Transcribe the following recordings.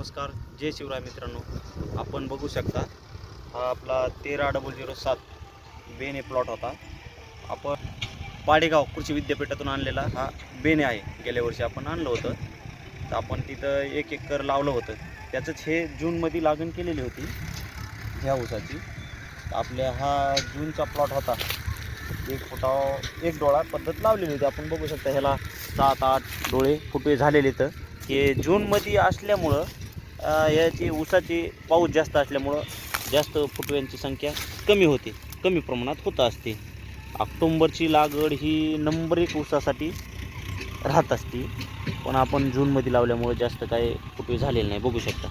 नमस्कार जय शिवराय मित्रांनो. आपण बघू शकता हा आपला तेरा डबल झिरो सात बेने प्लॉट होता. आपण पाडेगाव कृषी विद्यापीठातून आणलेला हा बेने आहे. गेल्या वर्षी आपण आणलं होतं. तर आपण तिथं एक एकर लावलं होतं. त्याचंच हे जूनमध्ये लागण केलेली होती ह्या ऊसाची. तर आपल्या हा जूनचा प्लॉट होता. एक फुटाव एक डोळा पद्धत लावलेली होती. आपण बघू शकता ह्याला सात आठ डोळे फुटे झालेले तर हे जूनमध्ये असल्यामुळं याची ऊसाची पाऊस जास्त असल्यामुळं जास्त फुटव्यांची संख्या कमी होते. कमी प्रमाणात होत असते. ऑक्टोंबरची लागवड ही नंबर एक ऊसासाठी राहत असते. पण आपण जूनमध्ये लावल्यामुळं जास्त काय फुटवे झालेले नाही. बघू शकता.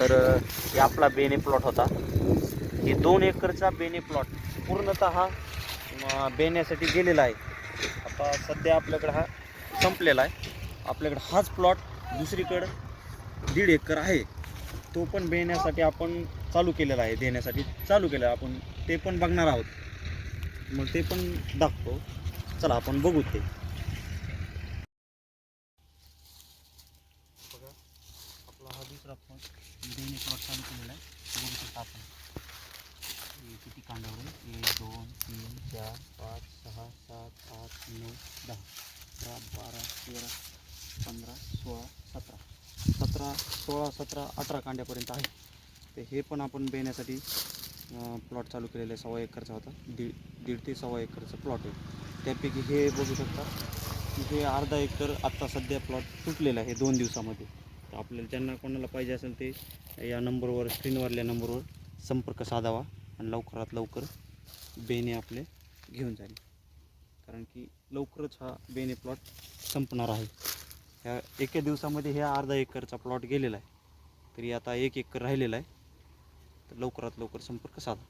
तर हे आपला बेने प्लॉट होता. हे दोन एकरचा बेने प्लॉट पूर्णतः हा बेण्यासाठी गेलेला आहे. आता सध्या आपल्याकडं हा संपलेला आहे. आपल्याकडं हाच प्लॉट दुसरीकडं दीड एकर आहे तो पण बेण्यासाठी आपण चालू केलेला आहे देण्यासाठी चालू केलं आहे. आपण ते पण बघणार आहोत. मग ते पण दाखवतो. चला आपण बघू ते. बघा आपला हा दुसरा प्लॉट बेने प्लॉट चालू केलेला आहे. बघू शकता आपण. किती कांदावर आहे एक दोन तीन चार पाच सहा सात आठ नऊ दहा अकरा बारा तेरा पंधरा सोळा सतरा. सतरा सोळा सतरा अठरा कांड्यापर्यंत आहे. ते हे पण आपण बेण्यासाठी प्लॉट चालू केलेला आहे. सव्वा एकरचा होता. दीड दीड ते सव्वा एकरचा प्लॉट आहे. त्यापैकी हे बघू शकता की हे अर्धा एकर आत्ता सध्या प्लॉट तुटलेला आहे दोन दिवसामध्ये. तर आपल्याला ज्यांना कोणाला पाहिजे असेल ते या नंबरवर स्क्रीनवरल्या नंबरवर संपर्क साधावा आणि लवकरात लवकर बेने आपले घेऊन जाईल. कारण की लवकरच हा बेने प्लॉट संपणार आहे. ह्या एका दिवसामध्ये ह्या अर्धा एकरचा प्लॉट गेलेला आहे. तरी आता एक एकर राहिलेला आहे. तर लवकरात लवकर संपर्क साधा.